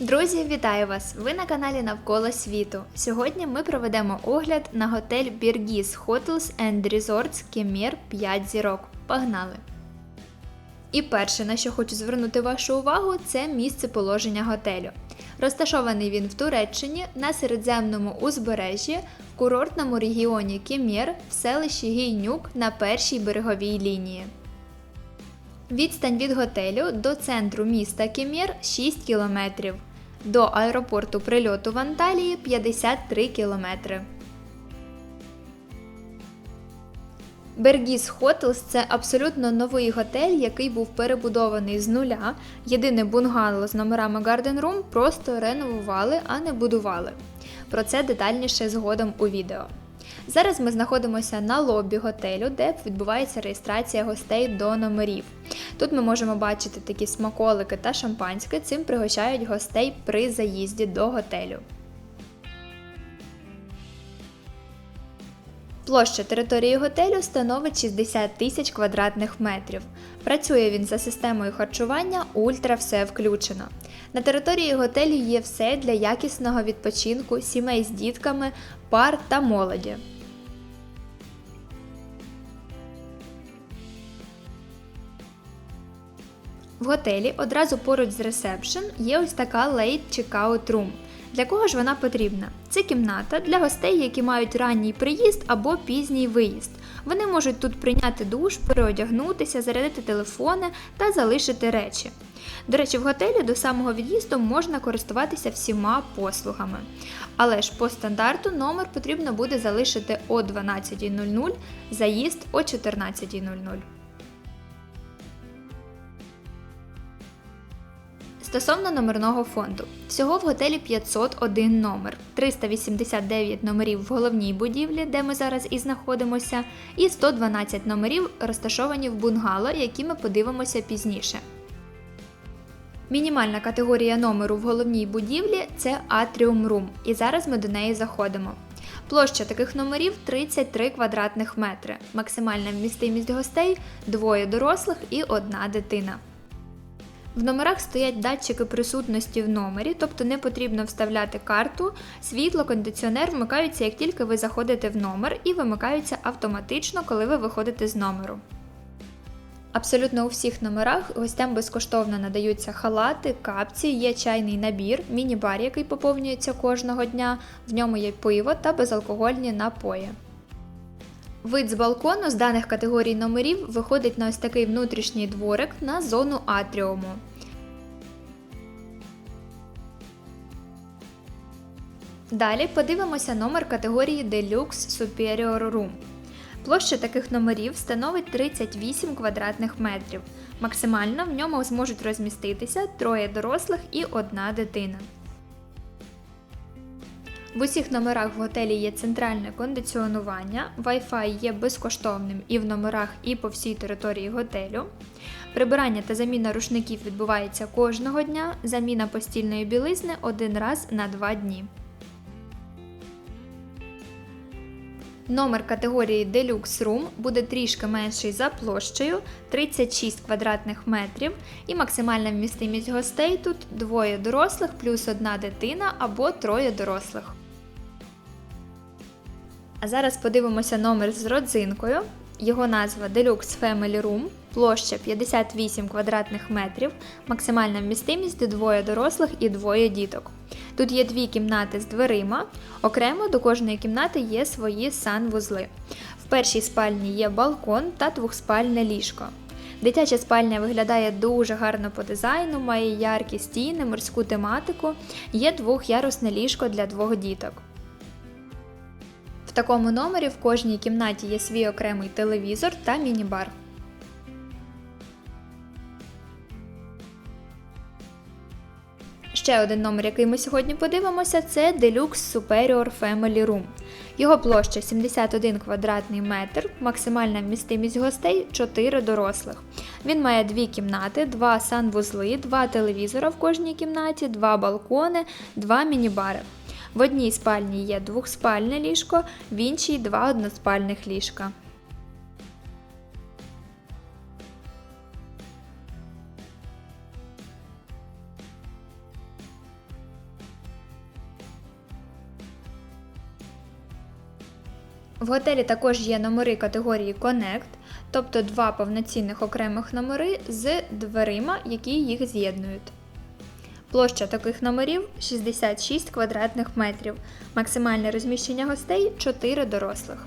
Друзі, вітаю вас! Ви на каналі Навколо світу. Сьогодні ми проведемо огляд на готель Біргіс Hotels and Resorts Кемір 5 зірок. Погнали! І перше, на що хочу звернути вашу увагу, це місце положення готелю. Розташований він в Туреччині на середземному узбережжі в курортному регіоні Кемір в селищі Гійнюк на першій береговій лінії. Відстань від готелю до центру міста Кемір 6 кілометрів. До аеропорту прильоту в Анталії 53 кілометри. Бергіс Хотелс це абсолютно новий готель, який був перебудований з нуля. Єдине бунгало з номерами Garden Room просто реновували, а не будували. Про це детальніше згодом у відео. Зараз ми знаходимося на лобі готелю, де відбувається реєстрація гостей до номерів. Тут ми можемо бачити такі смаколики та шампанське, цим пригощають гостей при заїзді до готелю. Площа території готелю становить 60 тисяч квадратних метрів. Працює він за системою харчування Ультра все включено. На території готелю є все для якісного відпочинку, сімей з дітками, пар та молоді. В готелі одразу поруч з ресепшн є ось така late checkout room. Для кого ж вона потрібна? Це кімната для гостей, які мають ранній приїзд або пізній виїзд. Вони можуть тут прийняти душ, переодягнутися, зарядити телефони та залишити речі. До речі, в готелі до самого від'їзду можна користуватися всіма послугами. Але ж по стандарту номер потрібно буде залишити о 12.00, заїзд о 14.00. Стосовно номерного фонду, всього в готелі 501 номер, 389 номерів в головній будівлі, де ми зараз і знаходимося, і 112 номерів розташовані в бунгало, які ми подивимося пізніше. Мінімальна категорія номеру в головній будівлі це Atrium Room, і зараз ми до неї заходимо. Площа таких номерів 33 квадратних метри, максимальна вмістимість гостей двоє дорослих і одна дитина. В номерах стоять датчики присутності в номері, тобто не потрібно вставляти карту, світло, кондиціонер вмикаються, як тільки ви заходите в номер, і вимикаються автоматично, коли ви виходите з номеру. Абсолютно у всіх номерах гостям безкоштовно надаються халати, капці, є чайний набір, міні-бар, який поповнюється кожного дня, в ньому є пиво та безалкогольні напої. Вид з балкону з даних категорій номерів виходить на ось такий внутрішній дворик на зону атріуму. Далі подивимося номер категорії Deluxe Superior Room. Площа таких номерів становить 38 квадратних метрів. Максимально в ньому зможуть розміститися троє дорослих і одна дитина. В усіх номерах в готелі є центральне кондиціонування, Wi-Fi є безкоштовним і в номерах, і по всій території готелю. Прибирання та заміна рушників відбувається кожного дня, заміна постільної білизни один раз на два дні. Номер категорії Deluxe Room буде трішки менший за площею 36 квадратних метрів і максимальна вмістимість гостей тут двоє дорослих плюс одна дитина або троє дорослих. А зараз подивимося номер з родзинкою. Його назва Deluxe Family Room, площа 58 квадратних метрів, максимальна вмістимість двоє дорослих і двоє діток. Тут є дві кімнати з дверима. Окремо до кожної кімнати є свої санвузли. В першій спальні є балкон та двохспальне ліжко. Дитяча спальня виглядає дуже гарно по дизайну, має яркі стіни, морську тематику, є двохярусне ліжко для двох діток. В такому номері в кожній кімнаті є свій окремий телевізор та міні-бар. Ще один номер, який ми сьогодні подивимося, це Deluxe Superior Family Room. Його площа 71 квадратний метр, максимальна вмістимість гостей 4 дорослих. Він має дві кімнати, два санвузли, два телевізора в кожній кімнаті, два балкони, два міні-бари. В одній спальні є двохспальне ліжко, в іншій два односпальних ліжка. В готелі також є номери категорії Connect, тобто два повноцінних окремих номери з дверима, які їх з'єднують. Площа таких номерів 66 квадратних метрів, максимальне розміщення гостей 4 дорослих.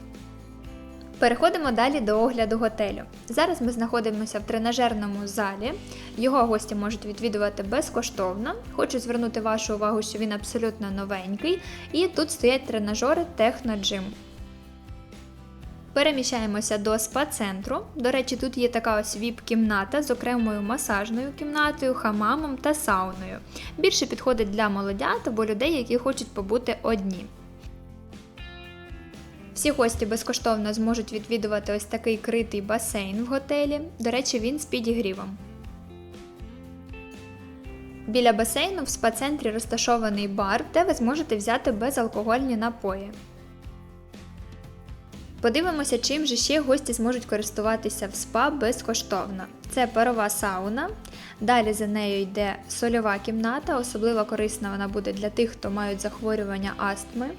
Переходимо далі до огляду готелю. Зараз ми знаходимося в тренажерному залі. Його гості можуть відвідувати безкоштовно. Хочу звернути вашу увагу, що він абсолютно новенький, і тут стоять тренажери Techno Переміщаємося до спа-центру. До речі, тут є така ось віп-кімната з окремою масажною кімнатою, хамамом та сауною. Більше підходить для молодят або людей, які хочуть побути одні. Всі гості безкоштовно зможуть відвідувати ось такий критий басейн в готелі. До речі, він з підігрівом. Біля басейну в спа-центрі розташований бар, де ви зможете взяти безалкогольні напої. Подивимося, чим же ще гості зможуть користуватися в спа безкоштовно. Це парова сауна. Далі за нею йде сольова кімната, особливо корисна вона буде для тих, хто мають захворювання астми.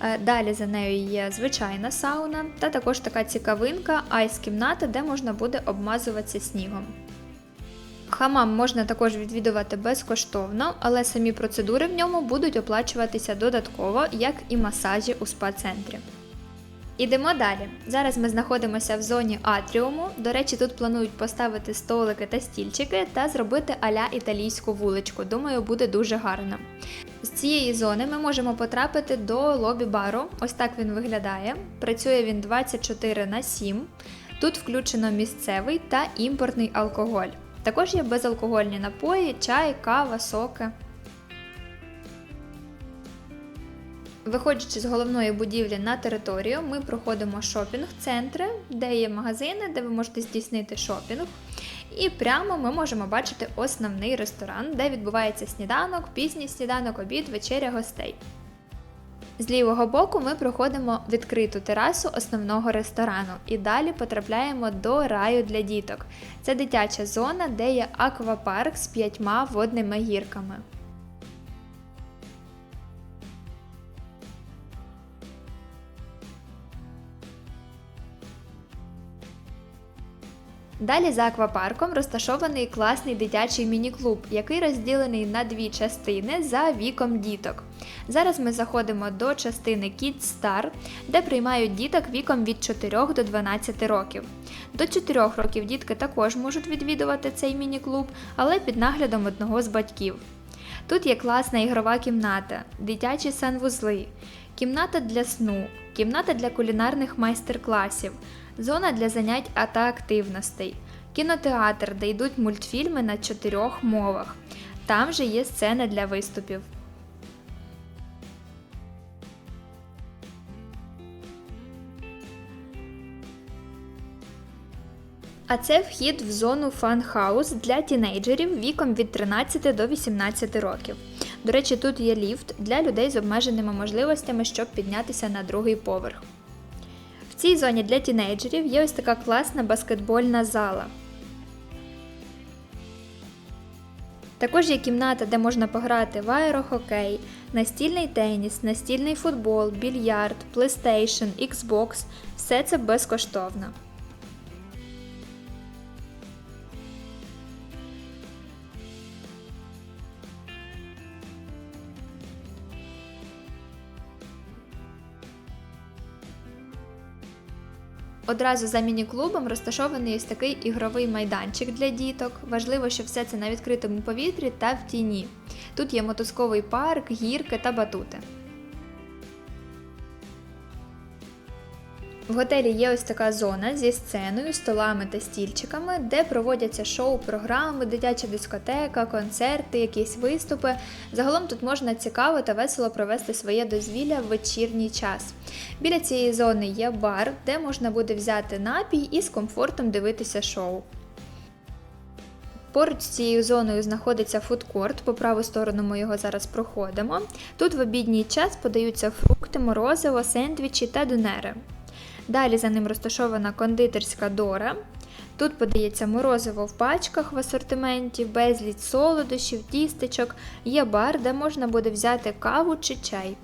Е, далі за нею є звичайна сауна, та також така цікавинка, айс-кімната, де можна буде обмазуватися снігом. Хамам можна також відвідувати безкоштовно, але самі процедури в ньому будуть оплачуватися додатково, як і масажі у спа-центрі. Ідемо далі. Зараз ми знаходимося в зоні атріуму. До речі, тут планують поставити столики та стільчики та зробити аля італійську вуличку. Думаю, буде дуже гарно. З цієї зони ми можемо потрапити до лобі-бару. Ось так він виглядає. Працює він 24 на 7. Тут включено місцевий та імпортний алкоголь. Також є безалкогольні напої, чай, кава, соки. Виходячи з головної будівлі на територію, ми проходимо шопінг-центри, де є магазини, де ви можете здійснити шопінг. І прямо ми можемо бачити основний ресторан, де відбувається сніданок, пізній сніданок, обід, вечеря гостей. З лівого боку ми проходимо відкриту терасу основного ресторану і далі потрапляємо до раю для діток. Це дитяча зона, де є аквапарк з п'ятьма водними гірками. Далі за аквапарком розташований класний дитячий міні-клуб, який розділений на дві частини за віком діток. Зараз ми заходимо до частини Kids Star, де приймають діток віком від 4 до 12 років. До 4 років дітки також можуть відвідувати цей міні-клуб, але під наглядом одного з батьків. Тут є класна ігрова кімната, дитячі санвузли, кімната для сну, кімната для кулінарних майстер-класів зона для занять та активностей, кінотеатр, де йдуть мультфільми на чотирьох мовах. Там же є сцена для виступів. А це вхід в зону фан-хаус для тінейджерів віком від 13 до 18 років. До речі, тут є ліфт для людей з обмеженими можливостями, щоб піднятися на другий поверх. В цій зоні для тінейджерів є ось така класна баскетбольна зала. Також є кімната, де можна пограти в аерохокей, настільний теніс, настільний футбол, більярд, PlayStation, Xbox. Все це безкоштовно. Одразу за міні-клубом розташований ось такий ігровий майданчик для діток. Важливо, що все це на відкритому повітрі та в тіні. Тут є мотузковий парк, гірки та батути. В готелі є ось така зона зі сценою, столами та стільчиками, де проводяться шоу-програми, дитяча дискотека, концерти, якісь виступи. Загалом тут можна цікаво та весело провести своє дозвілля в вечірній час. Біля цієї зони є бар, де можна буде взяти напій і з комфортом дивитися шоу. Поруч з цією зоною знаходиться фудкорт, по праву сторону ми його зараз проходимо. Тут в обідній час подаються фрукти, морозиво, сендвічі та донери. Далі за ним розташована кондитерська дора. Тут подається морозиво в пачках в асортименті, безліч солодощів, тістечок, є бар, де можна буде взяти каву чи чай.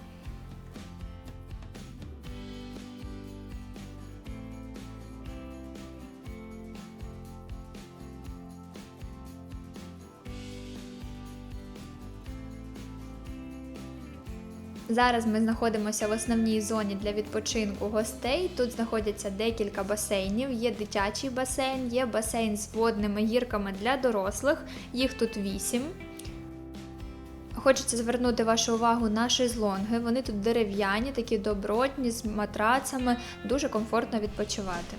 Зараз ми знаходимося в основній зоні для відпочинку гостей. Тут знаходяться декілька басейнів. Є дитячий басейн, є басейн з водними гірками для дорослих. Їх тут вісім. Хочеться звернути вашу увагу на шезлонги. Вони тут дерев'яні, такі добротні, з матрацами, дуже комфортно відпочивати.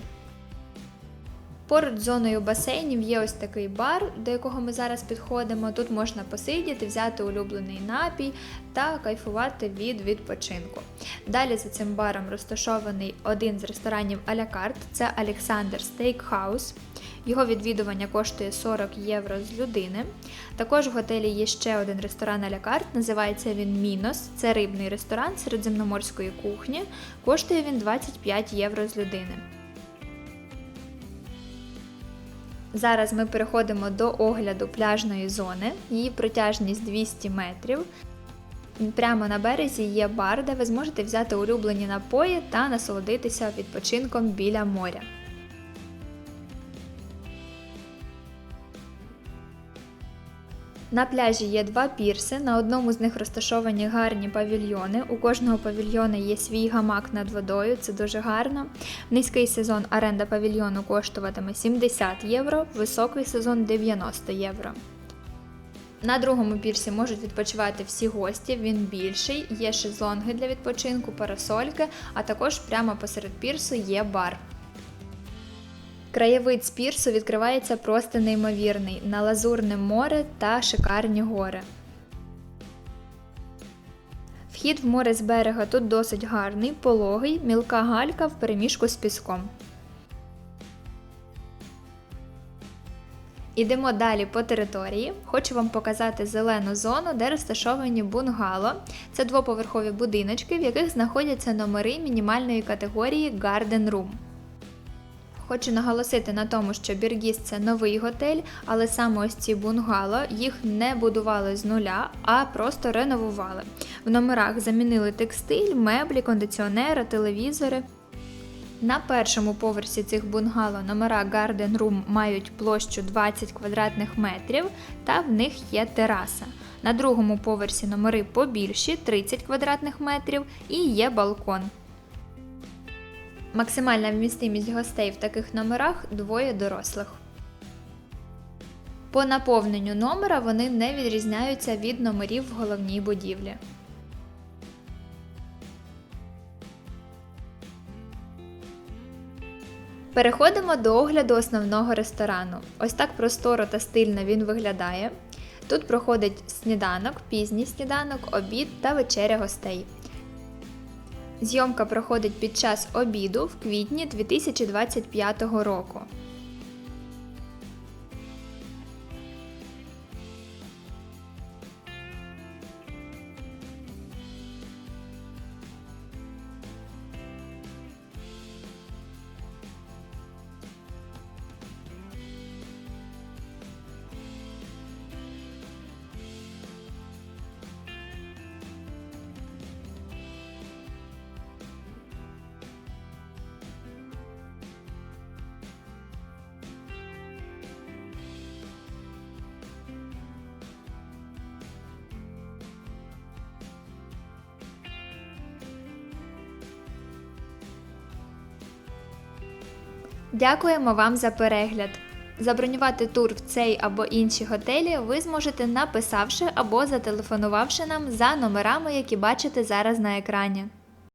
Поруч з зоною басейнів є ось такий бар, до якого ми зараз підходимо. Тут можна посидіти, взяти улюблений напій та кайфувати від відпочинку. Далі за цим баром розташований один з ресторанів а-ля карт це Alexander Steakhouse. Його відвідування коштує 40 євро з людини. Також в готелі є ще один ресторан а-ля карт, називається він Мінос. Це рибний ресторан середземноморської кухні. Коштує він 25 євро з людини. Зараз ми переходимо до огляду пляжної зони. Її протяжність 200 метрів. Прямо на березі є бар, де ви зможете взяти улюблені напої та насолодитися відпочинком біля моря. На пляжі є два пірси. На одному з них розташовані гарні павільйони. У кожного павільйона є свій гамак над водою, це дуже гарно. В низький сезон оренда павільйону коштуватиме 70 євро, високий сезон 90 євро. На другому пірсі можуть відпочивати всі гості, він більший, є шезлонги для відпочинку, парасольки, а також прямо посеред пірсу є бар. Краєвид з пірсу відкривається просто неймовірний на лазурне море та шикарні гори. Вхід в море з берега тут досить гарний, пологий, мілка галька в переміжку з піском. Ідемо далі по території. Хочу вам показати зелену зону, де розташовані бунгало. Це двоповерхові будиночки, в яких знаходяться номери мінімальної категорії Garden Room. Хочу наголосити на тому, що Біргіс це новий готель, але саме ось ці бунгало їх не будували з нуля, а просто реновували. В номерах замінили текстиль, меблі, кондиціонери, телевізори. На першому поверсі цих бунгало номера Garden Room мають площу 20 квадратних метрів та в них є тераса. На другому поверсі номери побільші 30 квадратних метрів і є балкон. Максимальна вмістимість гостей в таких номерах двоє дорослих. По наповненню номера вони не відрізняються від номерів в головній будівлі. Переходимо до огляду основного ресторану. Ось так просторо та стильно він виглядає. Тут проходить сніданок, пізній сніданок, обід та вечеря гостей. Зйомка проходить під час обіду в квітні 2025 року. Дякуємо вам за перегляд! Забронювати тур в цей або інші готелі ви зможете написавши або зателефонувавши нам за номерами, які бачите зараз на екрані.